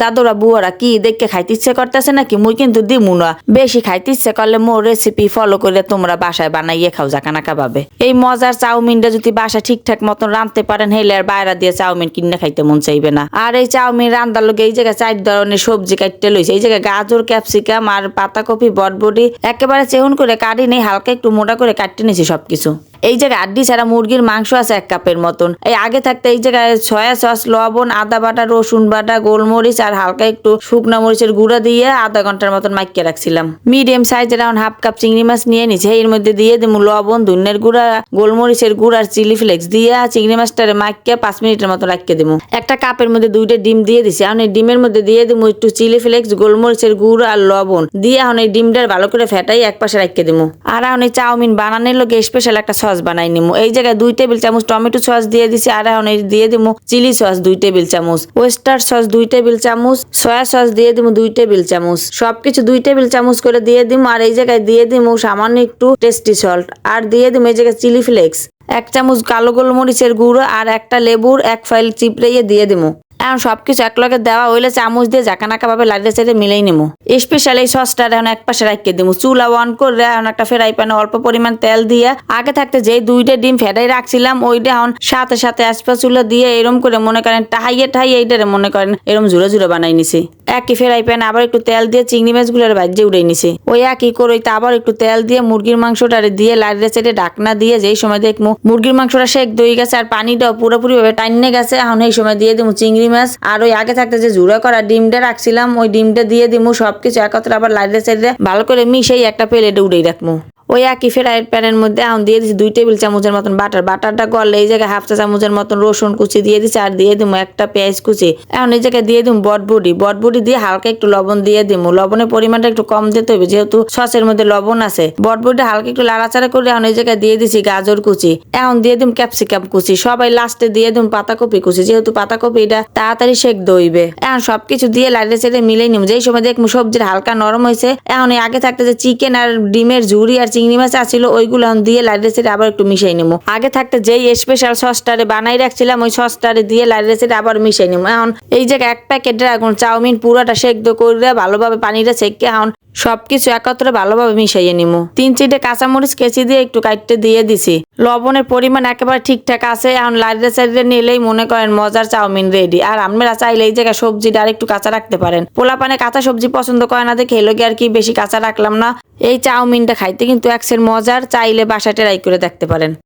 দাদুরা বুয়ারা কি দেখে খাইতে ইচ্ছে করতেছে নাকি? মুই কিন্তু দিমু না। বেশি খাইতে ইচ্ছে করলে মোর রেসিপি ফলো করে তোমরা বাসায় বানাইয়ে খাও জাকানা কাবাবে এই মজার চাউমিনটা যদি বাসা ঠিকঠাক মতন রাঁধতে পারেন হেলে আর বাইরা দিয়ে চাউমিন কিনে খাইতে মন চাইবে না। আর এই চাউমিন রান্দার লোক এই জায়গায় চার ধরনের সবজি কাটতে লইছে। এই জায়গায় গাজর, ক্যাপসিকাম আর পাতাকপি, বটবডি একেবারে চেহুন করে কাটি নেই, হালকা একটু মোটা করে কাটতে নিয়েছি সবকিছু। এই জায়গায় আড্ডি ছাড়া মুরগির মাংস আছে এক কাপের মতন। এই আগে থাকতে এই জায়গায় সয়া সস, লবণ, আদা বাটা, রসুন বাটা, গোলমরিচ আর হালকা একটু শুকনো মরিচের গুঁড়া দিয়ে আধা ঘণ্টার মতন মাইকে রাখছিলাম। মিডিয়াম সাইজের এখন হাফ কাপ চিংড়ি মাছ নিয়ে নিছে। এর মধ্যে দিয়ে দিমু লবণ, ধুনের গুঁড়া, গোলমরিচের গুঁড়া আর চিলি ফ্লেক্স দিয়ে চিংড়ি মাছটারে মাইকে পাঁচ মিনিটের মতো রাখিয়ে দিমু। একটা কাপের মধ্যে দুইটা ডিম দিয়ে দিছি। এখন এই ডিমের মধ্যে দিয়ে দিমু একটু চিলি ফ্লেক্স, গোলমরিচের গুঁড়া আর লবণ। দিয়ে এখন এই ডিমটার ভালো করে ফেটাই এক পাশে রাখিয়ে দিমু। আর এখন এই চাউমিন বানানোর লোকে স্পেশাল একটা সস বানাই নিমু। এই জায়গায় দুই টেবিল চামচ টমেটো সস দিয়ে দিছি, আর এখন দিয়ে দিমু চিলি সস দুই টেবিল চামচ। ওয়েস্টার সস দুই টেবিল চামচ, সয়া সস দিয়ে দিমু দুই টেবিল চামচ। সবকিছু দুই টেবিল চামচ করে দিয়ে দিমু, আর এই জায়গায় দিয়ে দিমু সামান্য একটু টেস্টি সল্ট। আর দিয়ে দিমু এই জায়গায় চিলি ফ্লেক্স। এক চামচ কালো গোলমরিচের গুঁড়ো আর একটা লেবুর এক ফাইল চিপড়িয়ে দিয়ে দিমু। এখন সবকিছু এক লগে দেওয়া হইলে চামচ দিয়ে জাকানাকা ভাবে লাইটে সাইডে মিলেই নেব স্পেশাল এই সসটা এখন এক পাশে রাখিয়ে দিবো চুলা অন করে এখন একটা ফেরাই প্যানে অল্প পরিমাণ তেল দিয়ে আগে থাকতে যে দুইটা ডিম ফেটাই রাখছিলাম, ওইটা এখন সাথে সাথে আসপা চুলা দিয়ে এরম করে মনে করেন টাহাইয়ে টাহাইয়ে এইটারে মনে করেন এরম ঝুড়ে ঝুড়ে বানাই নিছি। একই ফেরাই প্যান আবার একটু তেল দিয়ে চিংড়ি মাছগুলোর ভাজ্যে উড়ে নিছি। ওই একই করে ওইটা আবার একটু তেল দিয়ে মুরগির মাংসটারে দিয়ে লাইটে সাইডে ডাকনা দিয়ে যেই সময় দেখব মুরগির মাংসটা শেক দই গেছে আর পানিটাও পুরোপুরি ভাবে টাইনে গেছে, এখন এই সময় দিয়ে দেবো চিংড়ি মাছ। আর ওই আগে থাকতে যে জুড়া করা ডিমটা রাখছিলাম, ওই ডিমটা দিয়ে দিমু, সবকিছু একত্রে আবার লাইটে সাইডে ভালো করে মিশেই একটা প্লেটে উড়েই রাখব ওই একই ফ্রাই প্যানের মধ্যে এখন দিয়ে দিচ্ছি দুই টেবিল চামচের মতন বাটার। বাটারটা গলে এই জায়গায় হাফ চা চামচের মতন রসুন কুচি দিয়ে দিচ্ছি আর দিয়ে দিবো একটা পেঁয়াজ কুচি। এখন এই জায়গায় দিয়ে দিবো বটবুডি। বটবুডি দিয়ে হালকা একটু লবণ দিয়ে দিবো লবণের পরিমাণটা একটু কম দিতে হবে, যেহেতু সসের মধ্যে লবণ আছে। বটবুডি হালকা একটু লাড়াচাড়া করে এখন এই জায়গায় দিয়ে দিচ্ছি গাজর কুচি। এখন দিয়ে দিম ক্যাপসিকাম কুচি। সবাই লাস্টে দিয়ে দিম পাতাকপি কুচি, যেহেতু পাতাকপি এটা তাড়াতাড়ি শেক দইবে এখন সবকিছু দিয়ে লাইটে সেটে মিলাই নিম। যেই সময় দেখব সবজির হালকা নরম হয়েছে এখন আগে থাকতে যে চিকেন আর ডিমের ঝুড়ি আর চিংড়ি মাছ আছিল, ওইগুলো দিয়ে লাইটে সেটে আবার একটু মিশাই নিবো আগে থাকতে যেই স্পেশাল সসটারে বানাই রাখছিলাম, ওই সসটারে দিয়ে লাইটে সেটে আবার মিশাই নিবো এখন এই যে এক প্যাকেট ড্রাগন চাউমিন পুরোটা সেদ্ধ করে ভালোভাবে পানিটা সেকে এখন সবকিছু একত্রে ভালোভাবে মিশাইয়ে নিমু। তিন চিটে কাঁচামরিচ কেচি দিয়ে একটু কাটতে দিয়ে দিছি। লবণের পরিমাণ একেবারে ঠিকঠাক আছে, এখন লাইটে সাইডে নিলেই মনে করেন মজার চাউমিন রেডি আর আপনারা চাইলে এই জায়গায় সবজিটা আর একটু কাঁচা রাখতে পারেন। পোলা পানে কাঁচা সবজি পছন্দ করে না দেখে এলো আর কি বেশি কাঁচা রাখলাম না। এই চাউমিনটা খাইতে কিন্তু একসের মজার চাইলে বাসা ট্রাই করে দেখতে পারেন।